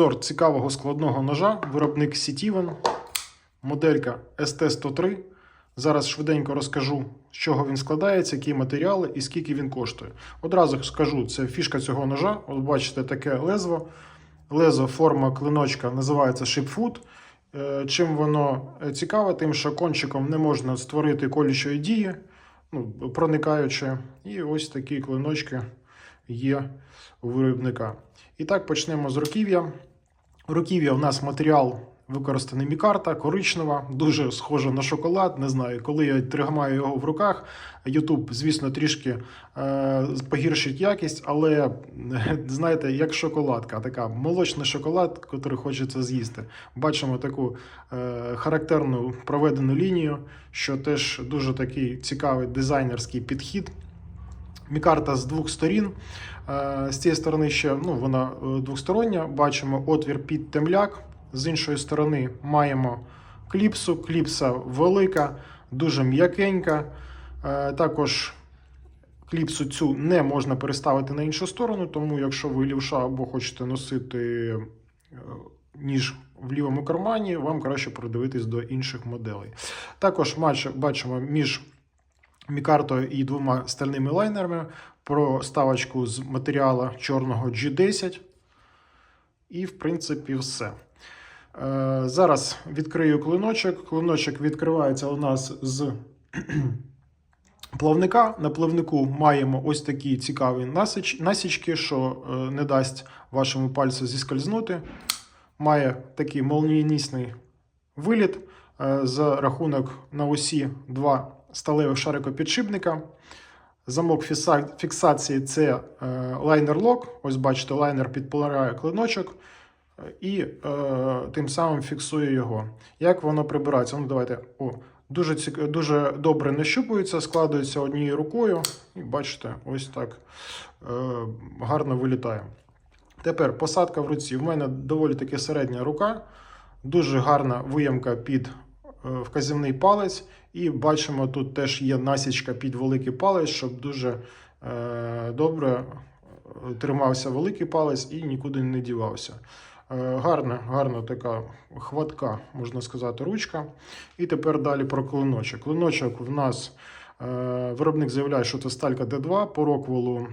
Сорт цікавого складного ножа, виробник Сітівен, моделька ST103. Зараз швиденько розкажу, з чого він складається, які матеріали і скільки він коштує. Одразу скажу, це фішка цього ножа. От бачите, таке лезво. Лезо, форма клиночка називається шипфут. Е, Чим воно е, цікаве, тим, що кончиком не можна створити колючої дії, ну, проникаючи. І ось такі клиночки є у виробника. І так почнемо з руків'я. Руків'я у нас матеріал використаний мікарта, коричнева, дуже схожа на шоколад. Не знаю, коли я тримаю його в руках. YouTube, звісно, трішки е, погіршить якість, але знаєте, як шоколадка, така молочний шоколад, який хочеться з'їсти. Бачимо таку е, характерну проведену лінію, що теж дуже такий цікавий дизайнерський підхід. Мікарта з двох сторін. Е, З цієї сторони ще ну, вона е, двостороння. Бачимо отвір під темляк. З іншої сторони маємо кліпсу. Кліпса велика, дуже м'якенька. Е, Також кліпсу цю не можна переставити на іншу сторону, тому якщо ви лівша або хочете носити ніж в лівому кармані, вам краще придивитись до інших моделей. Також бачимо між мікартою і двома стальними лайнерами проставочку з матеріалу чорного G10. І, в принципі, все. Е, зараз відкрию клиночок. Клиночок відкривається у нас з плавника. На плавнику маємо ось такі цікаві насіч, насічки, що е, не дасть вашому пальцю зіскользнути. Має такий молнієнісний виліт е, за рахунок на осі два сталевих шарикопідшипника. Замок фіксації це е, лайнер-лок. Ось бачите, лайнер підпирає клиночок е, і е, тим самим фіксує його. Як воно прибирається? Ну, давайте. О, дуже, цік... дуже добре нащупується, складується однією рукою. І бачите, ось так е, гарно вилітає. Тепер посадка в руці. В мене доволі таки середня рука, дуже гарна виямка під вказівний палець. І бачимо, тут теж є насічка під великий палець, щоб дуже е, добре е, тримався великий палець і нікуди не дівався. Е, гарна, гарна така хватка, можна сказати, ручка. І тепер далі про клиночок. Клиночок в нас е, виробник заявляє, що це сталька D2 по роквелу.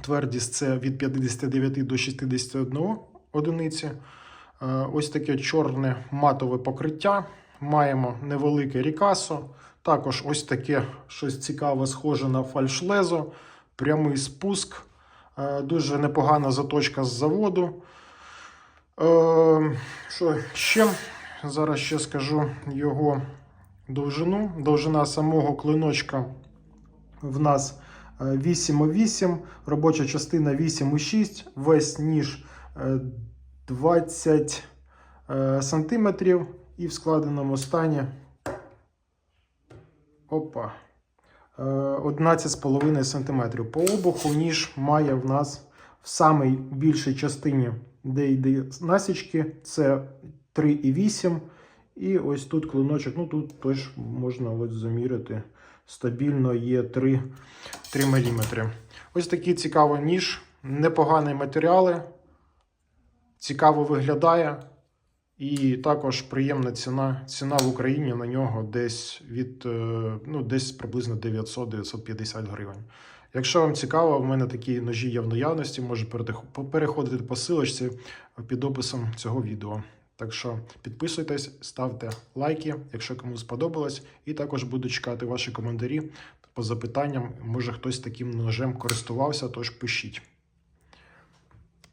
Твердість це від 59 до 61 одиниці. Е, Ось таке чорне матове покриття. Маємо невелике рікасо. Також ось таке щось цікаве, схоже на фальшлезо. Прямий спуск. Е, Дуже непогана заточка з заводу. Е, Що ще? Зараз ще скажу його довжину. Довжина самого клиночка в нас е, 8,8, робоча частина 8,6, весь ніж е, 20 е, сантиметрів і в складеному стані опа, е, 11,5 см. По обуху ніж має в нас в самій більшій частині, де йде насічки, це 3,8. І ось тут клиночок, ну тут теж можна ось заміряти. Стабільно є 3, 3 мм. Ось такий цікавий ніж, непогані матеріали, цікаво виглядає. І також приємна ціна. Ціна в Україні на нього десь від е, ну, десь приблизно 900-950 гривень. Якщо вам цікаво, в мене такі ножі є в наявності, може переходити по силочці під описом цього відео. Так що підписуйтесь, ставте лайки, якщо кому сподобалось, і також буду чекати ваші коментарі по запитанням. Може хтось таким ножем користувався, тож пишіть.